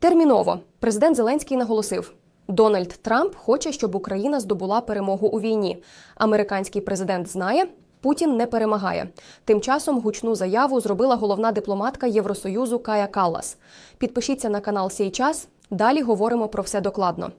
Терміново президент Зеленський наголосив. Дональд Трамп хоче, щоб Україна здобула перемогу у війні. Американський президент знає, Путін не перемагає. Тим часом гучну заяву зробила головна дипломатка Євросоюзу Кая Каллас. Підпишіться на канал «Сей час». Далі говоримо про все докладно.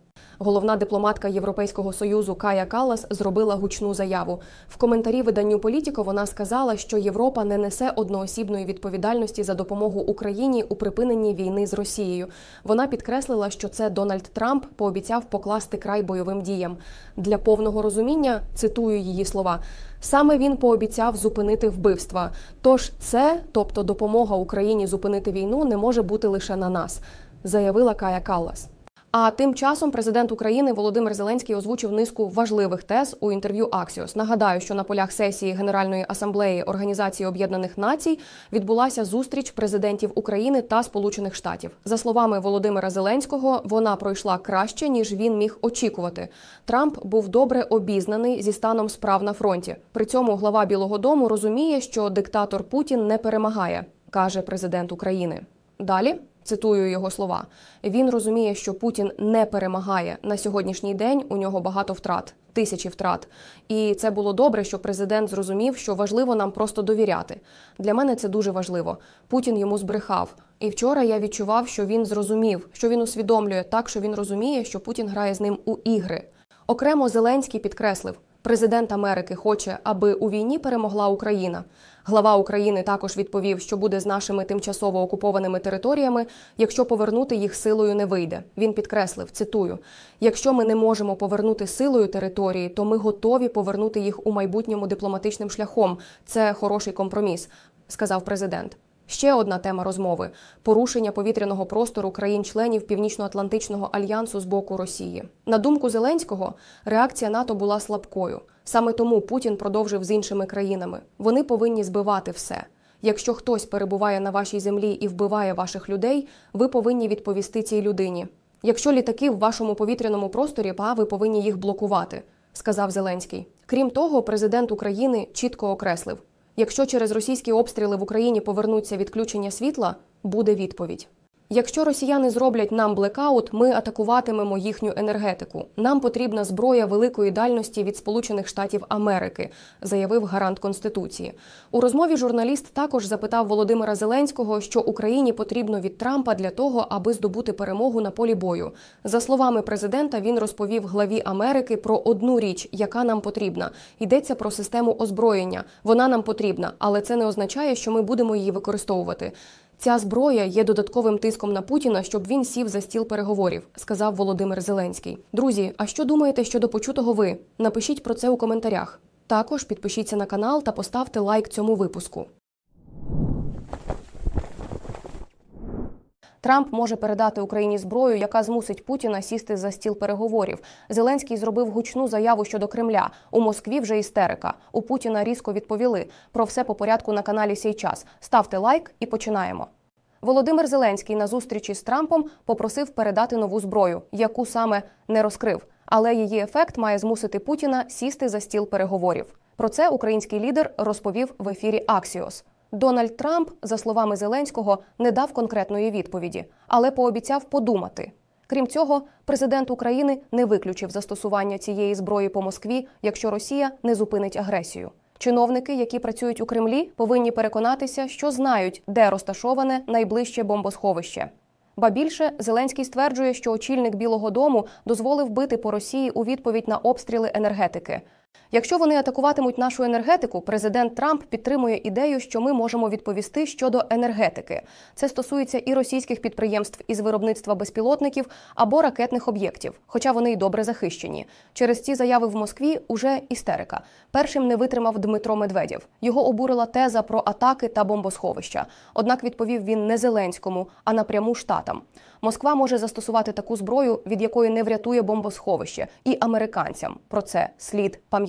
Головна дипломатка Європейського союзу Кая Каллас зробила гучну заяву. В коментарі виданню Політіко вона сказала, що Європа не несе одноосібної відповідальності за допомогу Україні у припиненні війни з Росією. Вона підкреслила, що це Дональд Трамп пообіцяв покласти край бойовим діям. Для повного розуміння цитую її слова. Саме він пообіцяв зупинити вбивства. Тож це, тобто допомога Україні зупинити війну, не може бути лише на нас, заявила Кая Каллас. А тим часом президент України Володимир Зеленський озвучив низку важливих тез у інтерв'ю Аксіос. Нагадаю, що на полях сесії Генеральної асамблеї Організації Об'єднаних Націй відбулася зустріч президентів України та Сполучених Штатів. За словами Володимира Зеленського, вона пройшла краще ніж він міг очікувати. Трамп був добре обізнаний зі станом справ на фронті. При цьому глава Білого Дому розуміє, що диктатор Путін не перемагає, каже президент України. Далі цитую його слова. Він розуміє, що Путін не перемагає на сьогоднішній день. У нього багато втрат, тисячі втрат. І це було добре, що президент зрозумів, що важливо нам просто довіряти. Для мене це дуже важливо. Путін йому збрехав. І вчора я відчував, що він зрозумів, що він усвідомлює так, що він розуміє, що Путін грає з ним у ігри. Окремо Зеленський підкреслив. Президент Америки хоче, аби у війні перемогла Україна. Глава України також відповів, що буде з нашими тимчасово окупованими територіями, якщо повернути їх силою не вийде. Він підкреслив, цитую: якщо ми не можемо повернути силою території, то ми готові повернути їх у майбутньому дипломатичним шляхом. Це хороший компроміс, сказав президент. Ще одна тема розмови порушення повітряного простору країн-членів Північно-Атлантичного альянсу з боку Росії. На думку Зеленського, реакція НАТО була слабкою. Саме тому Путін продовжив з іншими країнами. Вони повинні збивати все. Якщо хтось перебуває на вашій землі і вбиває ваших людей, ви повинні відповісти цій людині. Якщо літаки в вашому повітряному просторі, па ви повинні їх блокувати, сказав Зеленський. Крім того, президент України чітко окреслив. Якщо через російські обстріли в Україні повернуться відключення світла, буде відповідь. Якщо росіяни зроблять нам блекаут, ми атакуватимемо їхню енергетику. Нам потрібна зброя великої дальності від Сполучених Штатів Америки, заявив гарант конституції. У розмові журналіст також запитав Володимира Зеленського, що Україні потрібно від Трампа для того, аби здобути перемогу на полі бою. За словами президента, він розповів главі Америки про одну річ, яка нам потрібна. Йдеться про систему озброєння. Вона нам потрібна, але це не означає, що ми будемо її використовувати. Ця зброя є додатковим тиском на Путіна, щоб він сів за стіл переговорів, сказав Володимир Зеленський. Друзі, а що думаєте щодо почутого ви? Напишіть про це у коментарях. Також підпишіться на канал та поставте лайк цьому випуску. Трамп може передати Україні зброю, яка змусить Путіна сісти за стіл переговорів. Зеленський зробив гучну заяву щодо Кремля. У Москві вже істерика. У Путіна різко відповіли. Про все по порядку на каналі «Сей час». Ставте лайк і починаємо. Володимир Зеленський на зустрічі з Трампом попросив передати нову зброю, яку саме не розкрив. Але її ефект має змусити Путіна сісти за стіл переговорів. Про це український лідер розповів в ефірі Аксіос. Дональд Трамп, за словами Зеленського, не дав конкретної відповіді, але пообіцяв подумати. Крім цього, президент України не виключив застосування цієї зброї по Москві, якщо Росія не зупинить агресію. Чиновники, які працюють у Кремлі, повинні переконатися, що знають, де розташоване найближче бомбосховище. Ба більше Зеленський стверджує, що очільник Білого Дому дозволив бити по Росії у відповідь на обстріли енергетики. Якщо вони атакуватимуть нашу енергетику, президент Трамп підтримує ідею, що ми можемо відповісти щодо енергетики. Це стосується і російських підприємств із виробництва безпілотників або ракетних об'єктів, хоча вони й добре захищені. Через ці заяви в Москві уже істерика. Першим не витримав Дмитро Медведєв. Його обурила теза про атаки та бомбосховища. Однак відповів він не Зеленському, а напряму штатам. Москва може застосувати таку зброю, від якої не врятує бомбосховище, і американцям про це слід пам'ятати.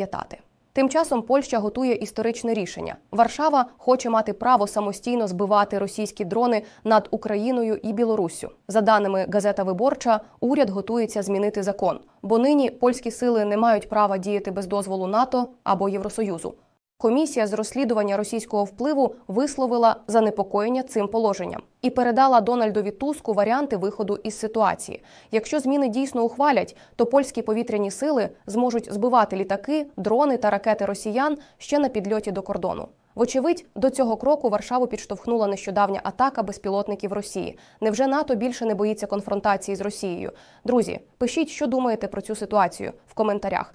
Тим часом Польща готує історичне рішення. Варшава хоче мати право самостійно збивати російські дрони над Україною і Білоруссю. За даними газета Виборча, уряд готується змінити закон, бо нині польські сили не мають права діяти без дозволу НАТО або Євросоюзу. Комісія з розслідування російського впливу висловила занепокоєння цим положенням і передала Дональдові Туску варіанти виходу із ситуації. Якщо зміни дійсно ухвалять, то польські повітряні сили зможуть збивати літаки, дрони та ракети росіян ще на підльоті до кордону. Вочевидь, до цього кроку Варшаву підштовхнула нещодавня атака безпілотників Росії. Невже НАТО більше не боїться конфронтації з Росією? Друзі, пишіть, що думаєте про цю ситуацію в коментарях.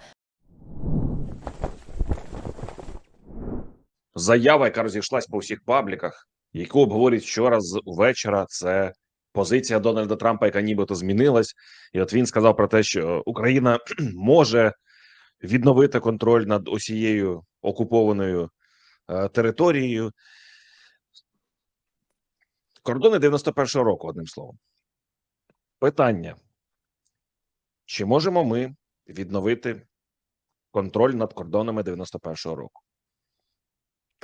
Заява, яка розійшлась по всіх пабліках, яку обговорюють вчора з вечора. Це позиція Дональда Трампа, яка нібито змінилась, і от він сказав про те, що Україна може відновити контроль над усією окупованою е, територією. Кордони 91-го року, одним словом. Питання: чи можемо ми відновити контроль над кордонами 91-го року?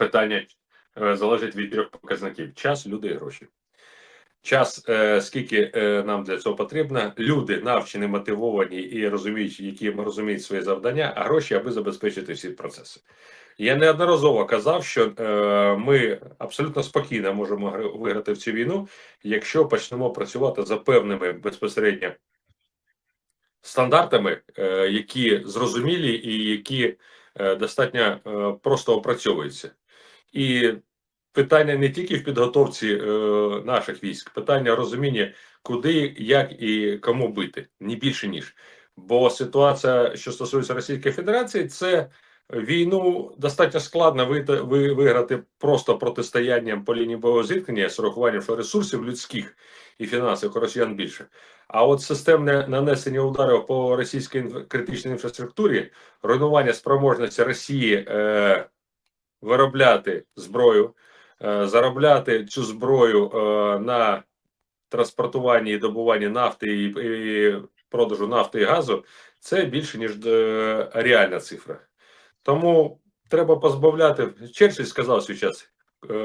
Питання е, залежить від трьох показників: час, люди і гроші. Час, е, скільки е, нам для цього потрібно, люди навчені, мотивовані і розуміють, які розуміють свої завдання, а гроші, аби забезпечити всі процеси. Я неодноразово казав, що ми абсолютно спокійно можемо виграти в цю війну, якщо почнемо працювати за певними безпосередньо стандартами, які зрозумілі і які достатньо просто опрацьовуються. І питання не тільки в підготовці е, наших військ, питання розуміння, куди, як і кому бити, ні більше ніж. Бо ситуація, що стосується Російської Федерації, це війну достатньо складно виграти просто протистоянням по лінії бойового зіткнення з урахуванням ресурсів людських і фінансових росіян більше. А от системне нанесення ударів по російській критичній інфраструктурі, руйнування спроможності Росії е, виробляти зброю, е, заробляти цю зброю е, на транспортуванні і добуванні нафти і, продажу нафти і газу, це більше ніж е, реальна цифра. Тому треба позбавляти. Черчилль сказав свій час,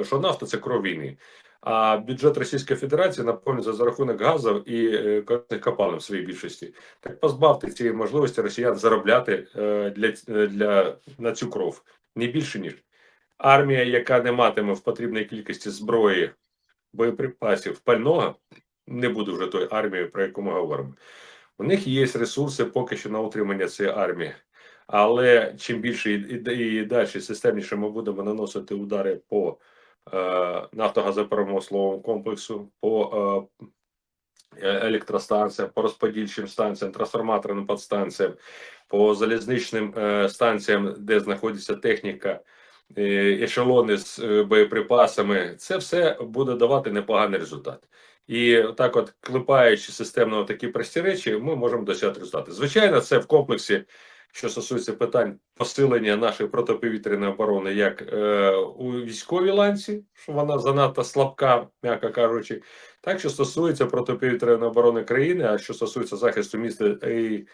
що нафта це кров війни. А бюджет Російської Федерації наповнюється за рахунок газу і корисних копалин в своїй більшості. Так позбавте цієї можливості росіян заробляти для, для на цю кров не більше ніж армія, яка не матиме в потрібній кількості зброї, боєприпасів, пального, не буде вже тої армії, про яку ми говоримо. У них є ресурси поки що на утримання цієї армії. Але чим більше і, і, і далі системніше ми будемо наносити удари по е, нафтогазопромисловому комплексу, по е, е, електростанціям, по розподільчим станціям, трансформаторним підстанціям, по залізничним е, станціям, де знаходиться техніка, ешелони з е, боєприпасами, це все буде давати непоганий результат. І так, от клепаючи системно такі прості речі, ми можемо досягти результати. Звичайно, це в комплексі, що стосується питань посилення нашої протиповітряної оборони, як е, у військовій ланці, що вона занадто слабка, м'яко кажучи, так що стосується протиповітряної оборони країни, а що стосується захисту міста і е,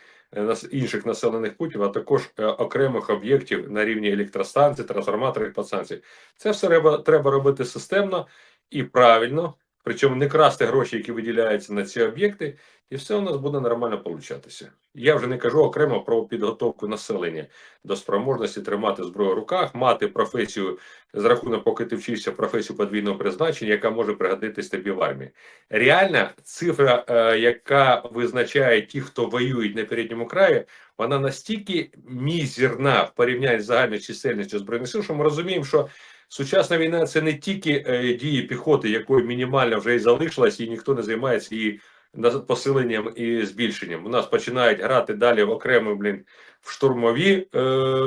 інших населених пунктів, а також е, окремих об'єктів на рівні електростанцій, трансформаторів, підстанцій. Це все треба, треба робити системно і правильно, причому не красти гроші, які виділяються на ці об'єкти, і все у нас буде нормально получатися. Я вже не кажу окремо про підготовку населення до спроможності тримати зброю в руках, мати професію з рахунок, поки ти вчишся професію подвійного призначення, яка може пригодитись тобі в армії. Реальна цифра, е, яка визначає ті, хто воюють на передньому краї, вона настільки мізерна в порівнянні з загальною чисельністю збройних сил, що ми розуміємо, що сучасна війна це не тільки е, дії піхоти, якої мінімально вже і залишилась, і ніхто не займається її посиленням і збільшенням. У нас починають грати далі в окремо, блін, в штурмові е,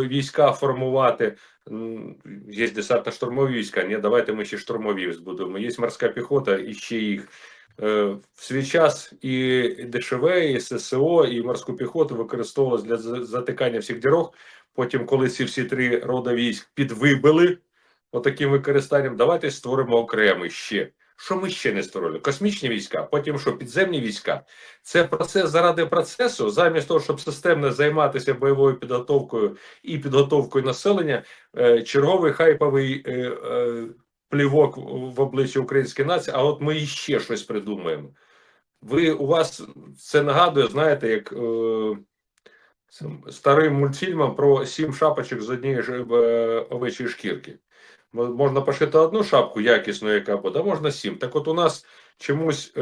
війська формувати. Є десантно-штурмові війська. Ні, давайте ми ще штурмові збудуємо. Є морська піхота і ще їх. Е, В свій час і ДШВ, і ССО, і морську піхоту використовувалось для затикання всіх дорог. Потім, коли ці всі три рода військ підвибили отаким використанням, давайте створимо окремий ще. Що ми ще не створили? Космічні війська, потім що підземні війська. Це процес заради процесу, замість того, щоб системно займатися бойовою підготовкою і підготовкою населення, е, черговий хайповий е, е, плівок в обличчя української нації. А от ми іще щось придумаємо. Ви у вас це нагадує, знаєте, як старим мультфільмом про сім шапочок з однієї ж овечої шкірки. Можна пошити одну шапку якісну, яка буде, а можна сім. Так от у нас чомусь е,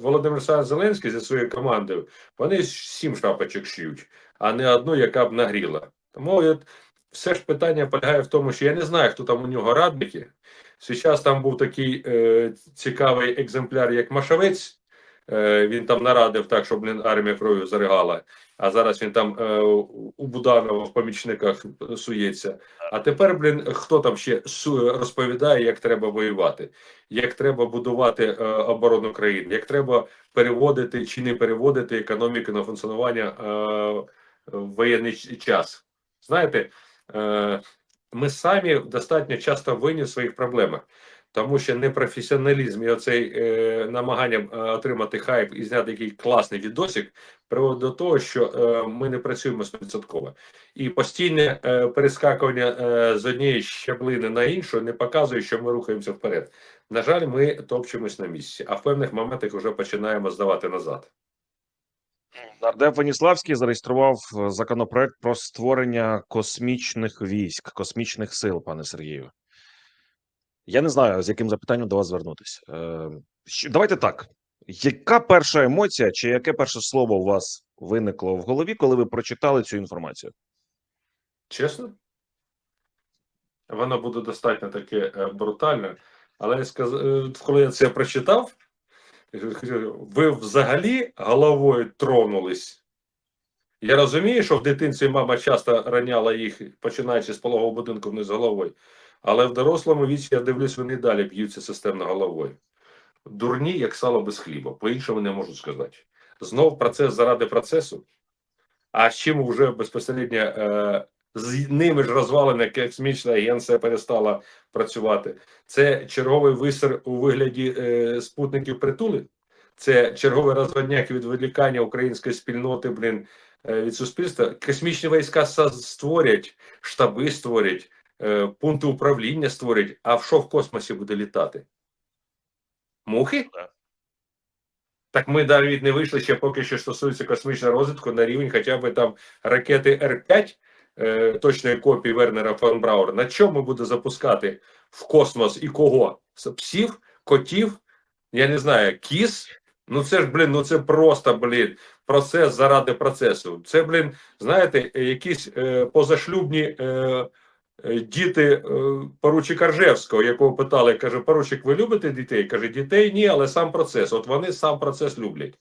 Володимир Олександрович Зеленський зі своєю командою, вони сім шапочок шиють, а не одну, яка б нагріла. Тому от, все ж питання полягає в тому, що я не знаю, хто там у нього радники. Зараз там був такий е, цікавий екземпляр, як Машавець. Е, він там нарадив так, щоб блін, армія кров'ю заригала. А зараз він там е, у Буданова в помічниках сується. А тепер, блін, хто там ще розповідає, як треба воювати, як треба будувати е, оборону країни, як треба переводити чи не переводити економіку на функціонування е, в воєнний час. Знаєте, е, ми самі достатньо часто винні в своїх проблемах. Тому що непрофесіоналізм і оцей е, намагання е, отримати хайп і зняти який класний відосик приводить до того, що е, ми не працюємо стовідсотково. І постійне е, перескакування е, з однієї щаблини на іншу не показує, що ми рухаємося вперед. На жаль, ми топчемось на місці, а в певних моментах вже починаємо здавати назад. Нардеп Веніславський зареєстрував е, законопроект про створення космічних військ, космічних сил, пане Сергію. Я не знаю, з яким запитанням до вас звернутися. Е, що- давайте так. Яка перша емоція, чи яке перше слово у вас виникло в голові, коли ви прочитали цю інформацію? Чесно? Воно буде достатньо таке е, брутальне, але я сказ... е, коли я це прочитав, ви взагалі головою тронулись. Я розумію, що в дитинстві мама часто раняла їх, починаючи з пологового будинку вниз головою. Але в дорослому віці я дивлюсь, вони далі б'ються системно головою. Дурні, як сало без хліба, по-іншому не можу сказати. Знов процес заради процесу. А з чим вже безпосередньо е, з ними ж розвалена космічна агенція перестала працювати. Це черговий висер у вигляді е, спутників притули. Це черговий розводняк відволікання української спільноти, блін, е, від суспільства. Космічні війська створять, штаби створять, пункти управління створять. А в що в космосі буде літати? Мухи? Так ми навіть не вийшли ще поки що стосується космічного розвитку на рівень хоча б там ракети Р-5, е, точної копії Вернера фон Брауера. На чому буде запускати в космос і кого? Псів, котів, я не знаю, кіз. Ну це ж, блін, ну це просто, блін, процес заради процесу. Це, блін, знаєте, е, якісь е, позашлюбні е, е, діти е, поручика Ржевського, якого питали, каже, поручик, ви любите дітей? Каже, дітей ні, але сам процес. От вони сам процес люблять.